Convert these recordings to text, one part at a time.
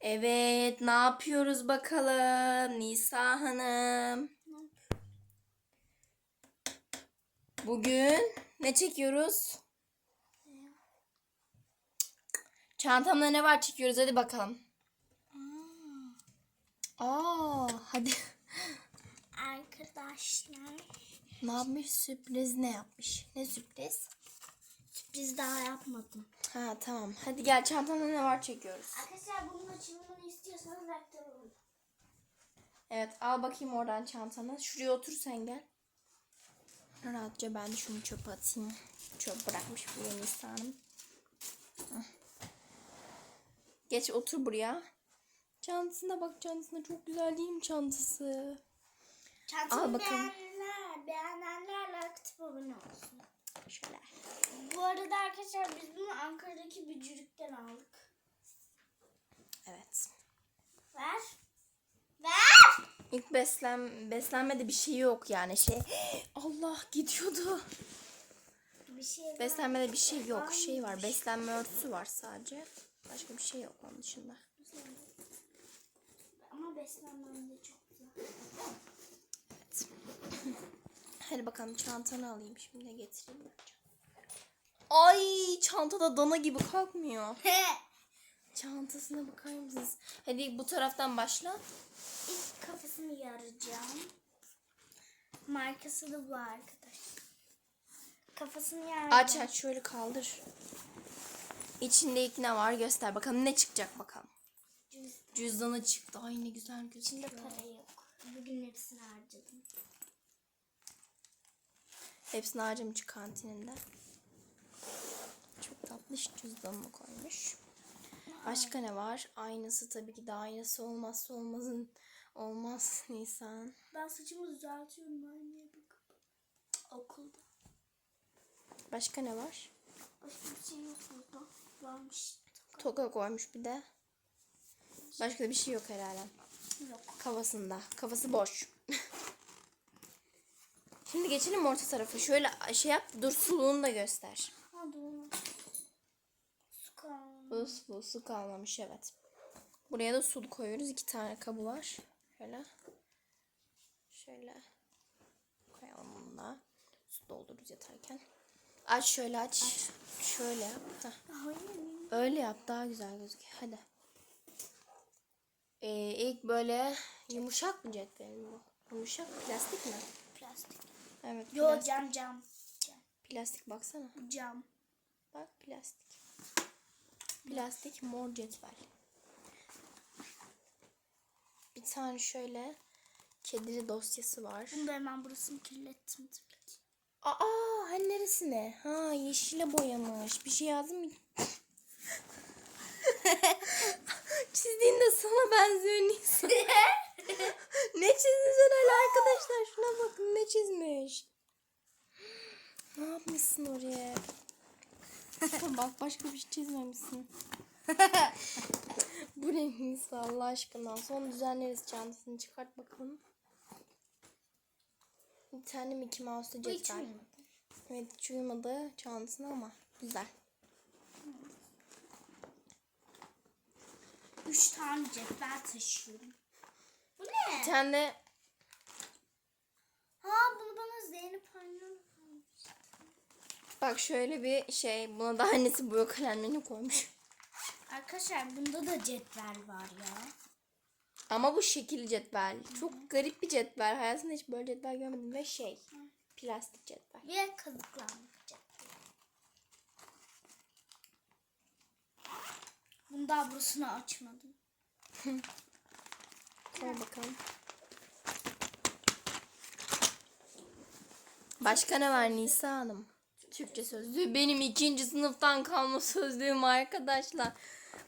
Evet, ne yapıyoruz bakalım Nisa Hanım? Bugün ne çekiyoruz? Çantamda ne var çekiyoruz hadi bakalım. Aa, hadi. Arkadaşlar Ne yapmış? Sürpriz ne yapmış? Ne sürpriz? sürpriz daha yapmadım. Ha tamam. Hadi gel çantamda ne var çekiyoruz. Arkadaşlar bunun açılımını istiyorsanız aktaralım. Evet al bakayım oradan çantanı. Şuraya otur sen gel. Rahatça ben de şunu çöpe atayım. Çöp bırakmış bu yeni insanım. Geç otur buraya. Çantasına bak çantasına çok güzel değil mi çantası? Çantamı Al bakalım. beğenenler, beğenenler aktif abone olsun. Şöyle. Bu arada arkadaşlar biz bunu Ankara'daki bücürükten aldık. Evet. Ver. Ver. İlk beslen beslenmede bir şey yok yani şey. Allah gidiyordu. Bir şey var. Beslenmede bir şey yok. Şey var. Beslenme örtüsü var sadece. Başka bir şey yok onun dışında. Ama beslenmem de çok güzel. Hadi bakalım çantanı alayım şimdi getireyim ben. Ay çantada dana gibi kalkmıyor. Çantasına bakar mısınız? Hadi bu taraftan başla. İlk kafasını yaracağım. Markası da bu arkadaş. Kafasını yaracağım. Aç aç şöyle kaldır. İçinde ilk ne var göster bakalım ne çıkacak bakalım. Cüz- Cüzdanı çıktı. Ay ne güzel İçinde gözüküyor. para yok. Bugün hepsini harcadım. Hepsini harcamış kantininde. Çok tatlış cüzdanını koymuş. Başka ne var? Aynası tabii ki de aynası olmazsa olmazın olmaz Nisan. Ben saçımı düzeltiyorum anneye bakıp. Okulda. Başka ne var? Başka bir şey yok burada. Varmış. Toka koymuş bir de. Başka da bir şey yok herhalde. Yok. Kafasında. Kafası boş. Şimdi geçelim orta tarafa. Şöyle şey yap. Dur suluğunu da göster. Ha doğru. Su kalmadı. Bu su, su kalmamış evet. Buraya da su koyuyoruz. İki tane kabı var. Şöyle. Şöyle. Koyalım bunu da. Su doldururuz yatarken. Aç şöyle aç. Şöyle yap. Heh. Öyle yap daha güzel gözüküyor. Hadi. Ee, ilk böyle yumuşak mı cetvelin bu? Yumuşak plastik mi? Plastik. Evet Yo plastik. cam cam. Plastik baksana. Cam. Bak plastik. Plastik mor cetvel. Bir tane şöyle kedili dosyası var. Bunu da hemen burasını kirlettim tabii ki. Aa hani neresine? Ha yeşile boyamış. Bir şey yazdın mı? Çizdiğinde sana benziyor Nisa. ne çizdin sen öyle arkadaşlar? Şuna bakın ne çizmiş. Ne yapmışsın oraya? Bak başka bir şey çizmemişsin. Bu ne Nisa Allah aşkına. Son düzenleriz çantasını çıkart bakalım. Bir tane Mickey Mouse'lu cetvel. Evet hiç uyumadı çantasına ama güzel. Üç tane cetvel taşıyorum. Bu Bir ne? tane de Ha bunu bana Zeynep annem bak şöyle bir şey buna da annesi boya kalemlerini koymuş. Arkadaşlar bunda da cetvel var ya. Ama bu şekil cetvel. Çok garip bir cetvel. Hayatımda hiç böyle cetvel görmedim ve şey plastik cetvel. Ve kazıklanmak cetvel. Bunu daha burasını açmadım. Koy bakalım. Başka ne var Nisa Hanım? Türkçe sözlüğü. Benim ikinci sınıftan kalma sözlüğüm arkadaşlar.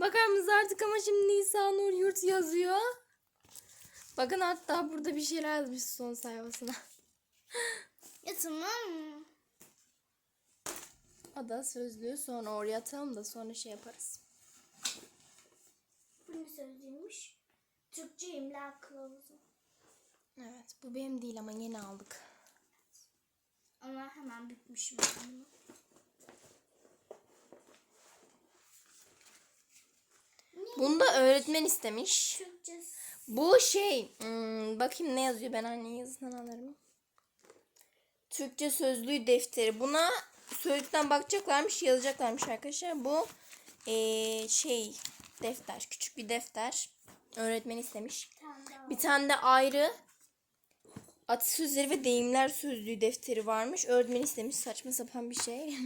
Bakar mısınız artık ama şimdi Nisa Nur Yurt yazıyor. Bakın hatta burada bir şeyler yazmış son sayfasına. Ya tamam. Ada sözlüğü sonra oraya atalım da sonra şey yaparız. Bu ne sözlüymüş? Türkçe imla kılavuzu. Evet bu benim değil ama yeni aldık. Ama hemen bitmişim ben bunu. Bunu da öğretmen istemiş. Türkçe. Bu şey hmm, bakayım ne yazıyor ben anne yazısından alırım. Türkçe sözlüğü defteri. Buna sözlükten bakacaklarmış yazacaklarmış arkadaşlar. Bu eee, şey defter küçük bir defter. Öğretmen istemiş. Bir tane de ayrı atasözleri ve deyimler sözlüğü defteri varmış. Öğretmen istemiş saçma sapan bir şey.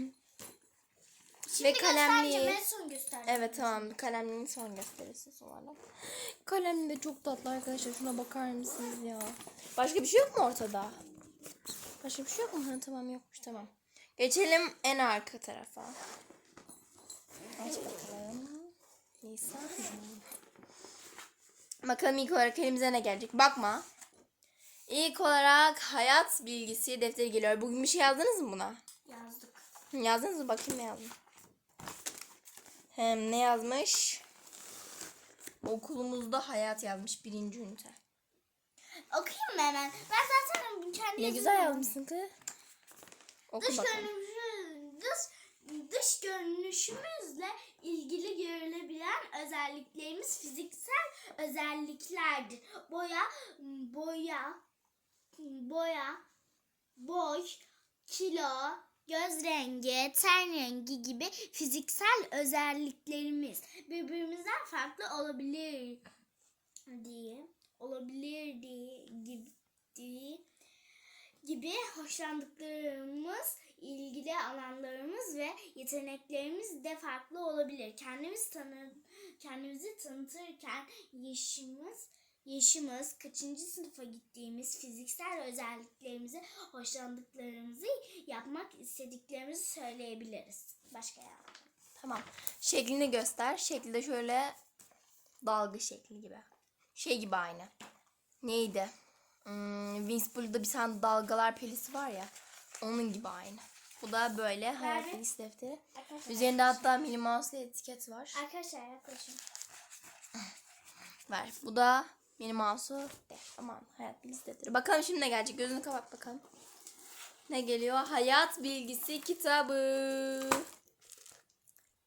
Şimdi ve kalemliği. göstereceğim, en son göstereceğim. Evet tamam kalemliğin son gösterisi sonra. Kalem de çok tatlı arkadaşlar. Şuna bakar mısınız ya? Başka bir şey yok mu ortada? Başka bir şey yok mu? Ha, tamam yokmuş tamam. Geçelim en arka tarafa. Aç bakalım. Nisa. Bakalım ilk olarak elimize ne gelecek? Bakma. İlk olarak hayat bilgisi defteri geliyor. Bugün bir şey yazdınız mı buna? Yazdık. Yazdınız mı? Bakayım ne yazdın. Hem ne yazmış? Okulumuzda hayat yazmış birinci ünite. Okuyayım mı hemen? Ben zaten kendi Ne güzel yazmışsın kız. Oku Dış bakalım. görünüşü, dış, dış görünüşümüzle ilgili görülebilen özelliklerimiz fiziksel özelliklerdir. Boya, boya, boya, boy, kilo, göz rengi, ten rengi gibi fiziksel özelliklerimiz birbirimizden farklı olabilir diye olabilir diye gibi gibi hoşlandıklarımız, ilgili alanlarımız ve yeteneklerimiz de farklı olabilir. Kendimiz tanı kendimizi tanıtırken yaşımız yaşımız, kaçıncı sınıfa gittiğimiz, fiziksel özelliklerimizi, hoşlandıklarımızı, yapmak istediklerimizi söyleyebiliriz. Başka ya. Tamam. Şeklini göster. Şekli de şöyle dalga şekli gibi. Şey gibi aynı. Neydi? Hmm, Winspoole'da bir tane dalgalar pelisi var ya. Onun gibi aynı. Bu da böyle hayat Nerede? bilgisi defteri. Arkadaşlar, Üzerinde hatta Minnie Mouse'lu etiket var. arkadaşlar yaklaşın. Ver. Bu da benim mouse'u. Aman hayat bilgisi defteri. Bakalım şimdi ne gelecek. Gözünü kapat bakalım. Ne geliyor? Hayat bilgisi kitabı.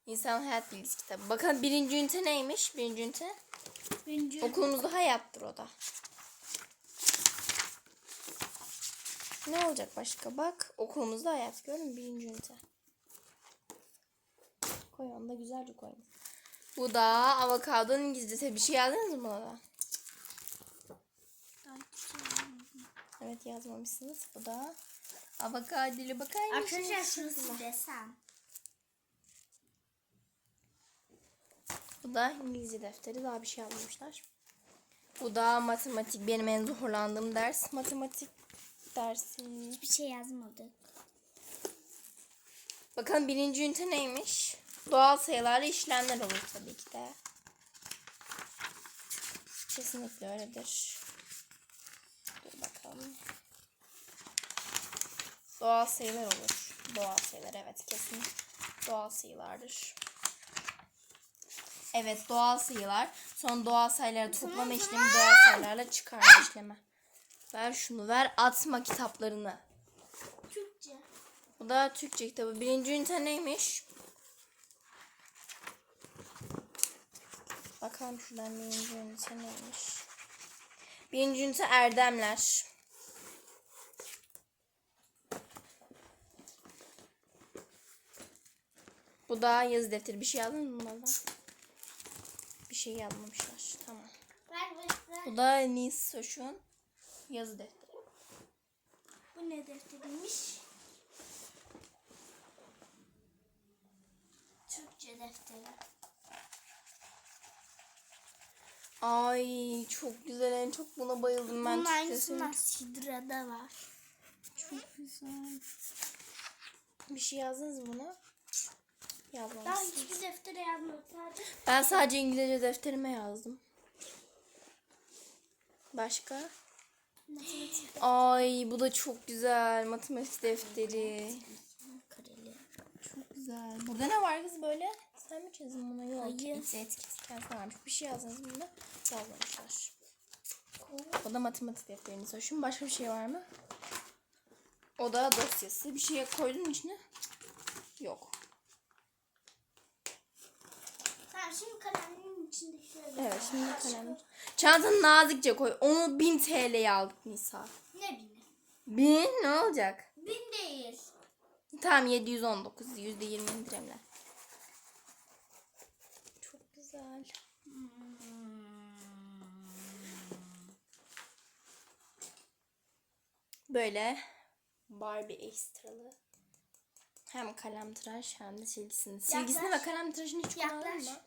İnsan hayat bilgisi kitabı. Bakalım birinci ünite neymiş? Birinci ünite. Birinci Okulumuzda hayattır o da. Ne olacak başka? Bak okulumuzda hayat. Gördün mü? Birinci ünite. Koy onu da güzelce koy. Bu da avokadonun İngilizcesi. Bir şey yazdınız mı buna da? Evet yazmamışsınız. Bu da avokadili bakar mısınız? Arkadaşlar şurası desem. Bu da İngilizce defteri. Daha bir şey yazmamışlar. Bu da matematik. Benim en zorlandığım ders. Matematik dersi. Hiçbir şey yazmadık. Bakalım birinci ünite neymiş? Doğal sayılarla işlemler olur tabii ki de. Kesinlikle öyledir. Dur bakalım. Doğal sayılar olur. Doğal sayılar evet kesin. Doğal sayılardır. Evet doğal sayılar. Son doğal sayıları toplama işlemi doğal sayılarla çıkarma işlemi. Ver şunu ver atma kitaplarını. Türkçe. Bu da Türkçe kitabı. Birinci ünite neymiş? Bakalım şuradan birinci ünite neymiş? Birinci ünite erdemler. Bu da yazı defteri. Bir şey yazdın mı bunlardan? Bir şey yazmamışlar. Tamam. Bu da Nisoş'un yazı defteri. Bu ne defteriymiş? Türkçe defteri. Ay çok güzel. En çok buna bayıldım ben. Bunun aynısından Sidra'da var. Çok güzel. Bir şey yazdınız mı buna? Ben Yazmamışsınız. hiçbir deftere yazmadım. Sadece Ben sadece İngilizce defterime yazdım. Başka? Matematik Ay bu da çok güzel. Matematik defteri. Çok güzel. Burada ne var kız böyle? Sen mi çizdin bunu? Yok. Hayır. Etiket kendisi varmış. Bir şey yazdınız bunda? Yazmamışlar. O da matematik defteriniz. Hoşum. Başka bir şey var mı? O da dosyası. Bir şey koydun içine? Yok. Tamam şimdi kalemimin içinde Evet şimdi kalem. Çantanı nazikçe koy. Onu 1000 TL'ye aldık Nisa. Ne bini? 1000 ne olacak? Bin değil. Tamam 719 %20 indirimle. Çok güzel. Böyle Barbie ekstralı. Hem kalem tıraş hem de silgisini. Silgisini ve kalem tıraşını hiç kullandın Yaklaş. mı?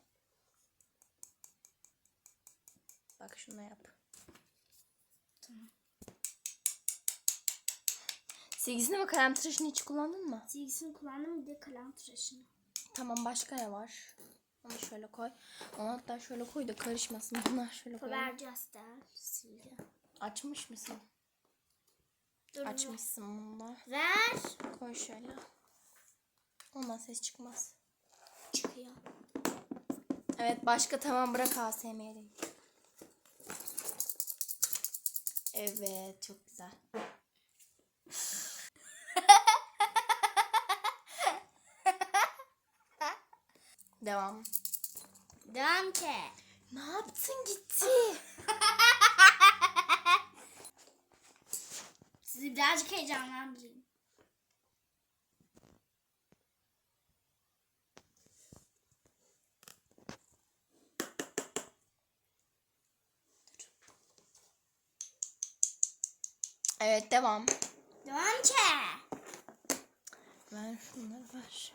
Bak şunu yap. Silgisini ve kalem tıraşını hiç kullandın mı? Silgisini kullandım bir de kalem tıraşını. Tamam başka ne var? Onu şöyle koy. Onu hatta şöyle koy da karışmasın. Bunlar şöyle koy. Faber Castell silgi. Açmış mısın? Dur Açmışsın bunu. Ver. Koy şöyle. Ondan ses çıkmaz. Çıkıyor. Evet başka tamam bırak ASMR'i. Evet çok güzel. Devam. Devam ki. Ne yaptın gitti? Sizi birazcık heyecanlandırayım. Evet devam. Devam ki. Ver şunları ver.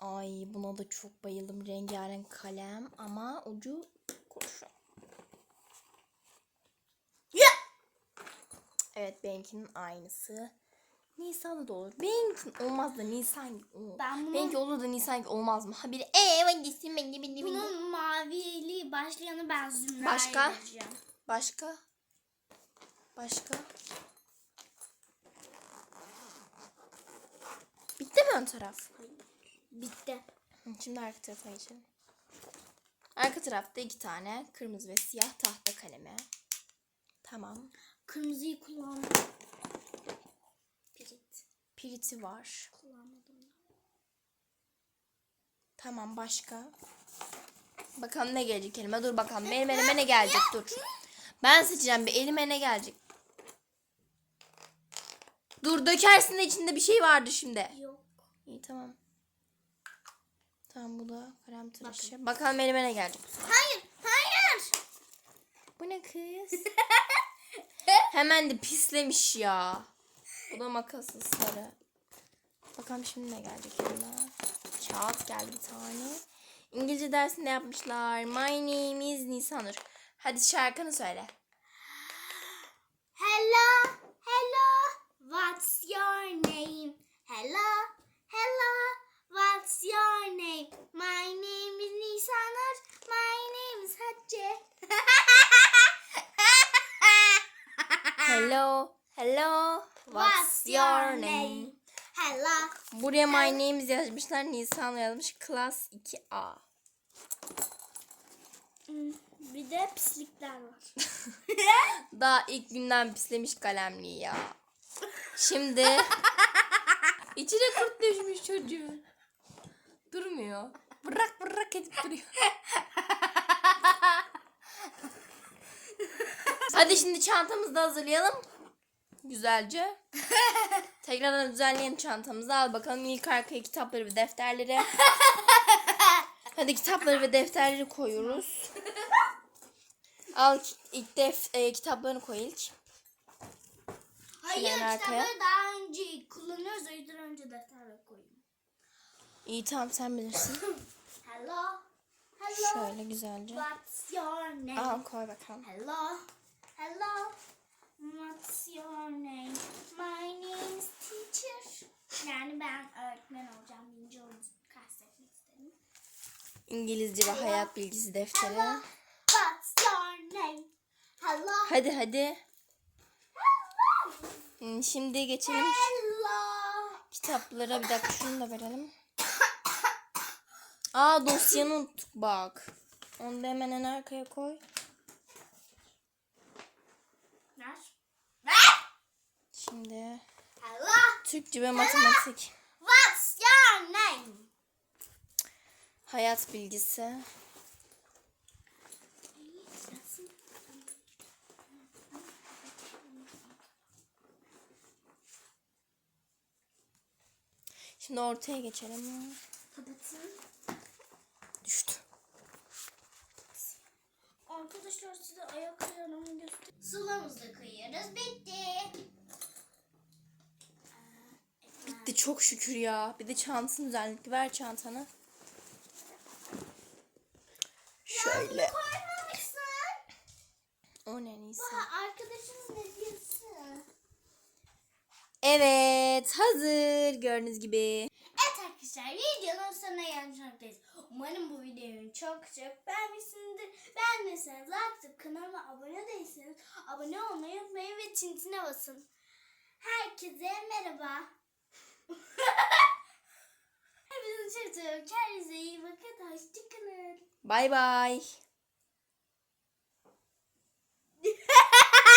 Ay buna da çok bayıldım. Rengarenk kalem ama ucu kurşun. Evet benimkinin aynısı. Nisan'da da olur. Benimkin olmaz da Nisan gibi olur. Ben bunu- Benimki olur da Nisan gibi olmaz mı? Ha biri eee ben gitsin ben de. Bunun mavili başlayanı ben Zümra'ya Başka? vereceğim. Başka? Başka? Bitti mi ön taraf? Bitti. Şimdi arka tarafa geçelim. Arka tarafta iki tane kırmızı ve siyah tahta kalemi. Tamam. Kırmızıyı kullandım. Pirit. Piriti var. Kullanmadım. Tamam başka. Bakalım ne gelecek elime. Dur bakalım. Benim elime ne gelecek? Dur. Ben seçeceğim. Bir elime ne gelecek? Dur dökersin de içinde bir şey vardı şimdi. Yok. İyi tamam. Tamam bu da krem tıraşı. Bakalım elime ne gelecek. Hayır. Hayır. Bu ne kız? Hemen de pislemiş ya. Bu da makaslı sarı. Bakalım şimdi ne gelecek elime. Kağıt geldi bir tane. İngilizce dersinde yapmışlar. My name is Nisanur. Hadi şarkını söyle. Hello. Hello. What's your name? Hello. Hello. What's your name? My name is Nisanur. My name is Hatice. Hello. Hello. What's your name? Hello. Buraya my name is yazmışlar. Nisan yazmış. Class 2A. Hmm, Bir de pislikler var. Daha ilk günden pislemiş kalemliği ya. Şimdi içine kurt düşmüş çocuğun. Durmuyor. Bırak bırak edip duruyor. Hadi şimdi çantamızı da hazırlayalım. Güzelce. Tekrardan düzenleyelim çantamızı. Al bakalım ilk arkaya kitapları ve defterleri. Hadi kitapları ve defterleri koyuyoruz. Al ilk def e, kitaplarını koy ilk. Hayır arkaya. kitapları daha önce kullanıyoruz. O yüzden önce defterle koyayım. İyi tamam sen bilirsin. Hello. Hello. Şöyle güzelce. What's your name? Al koy bakalım. Hello. Hello. What's your name? My name is teacher. Yani ben öğretmen olacağım. Birinci onu kastetmek istedim. İngilizce ve hayat bilgisi defteri. Hello. Hello. Hadi hadi. Hmm, Şimdi geçelim Hello. kitaplara. Bir dakika şunu da verelim. Aa dosyanı unuttuk bak. Onu da hemen en arkaya koy. Ver. Ver. Şimdi Hello. Türkçe ve matematik. What's your name? Hayat bilgisi. Şimdi ortaya geçelim. Kapatın. Düştü. Arkadaşlar size ayak ayarımı göstereyim. Sulamızı koyuyoruz. Bitti. Bitti çok şükür ya. Bir de çantasını düzenledik. Ver çantanı. Şöyle. Evet hazır gördüğünüz gibi. Evet arkadaşlar videonun sonuna gelmiş olmalıyız. Umarım bu videoyu çok çok beğenmişsinizdir. Beğendiyseniz like kanalıma abone değilseniz abone olmayı unutmayın ve çintine basın. Herkese merhaba. Hepinizi çok seviyorum. Kendinize iyi bakın. Hoşçakalın. Bay bay.